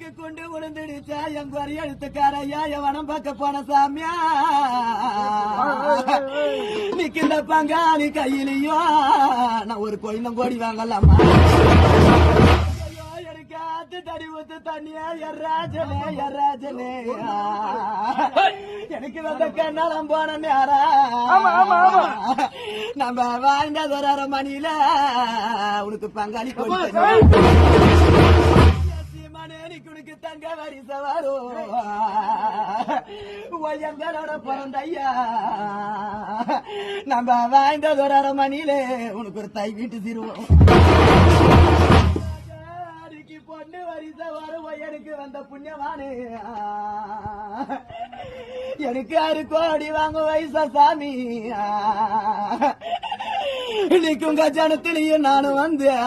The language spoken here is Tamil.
எனக்கு கொண்டு விழுந்துடுச்சா? என் குறை எழுத்துக்காரையா? எவனம் பார்க்க போன சாமியா? நிக்கிற பங்காளி கையிலையோ? நான் ஒரு கோயிலும் கோடி வாங்கலாமா? தடி ஊத்து தண்ணியா? எர்ராஜனே எர்ராஜனே எனக்கு வந்த கண்ணாலம் போன நேரா? நம்ம வாழ்ந்தது ஒரு அரை மணியில உனக்கு பங்காளி கொடுத்து உனக்கு தங்க வரிசை வரும் எங்களோட பிறந்த ஐயா நம்ம வாழ்ந்தது ஒரு அரை மணியில உனக்கு ஒரு தை வீட்டு சிறுவோம். பொண்ணு வரிசை வரும் எனக்கு வந்த புண்ணியமானு எனக்கு ஆறு கோடி வாங்க வயசா சாமி. இன்னைக்கு உங்க ஜனத்திலையும் நானும் வந்தேன்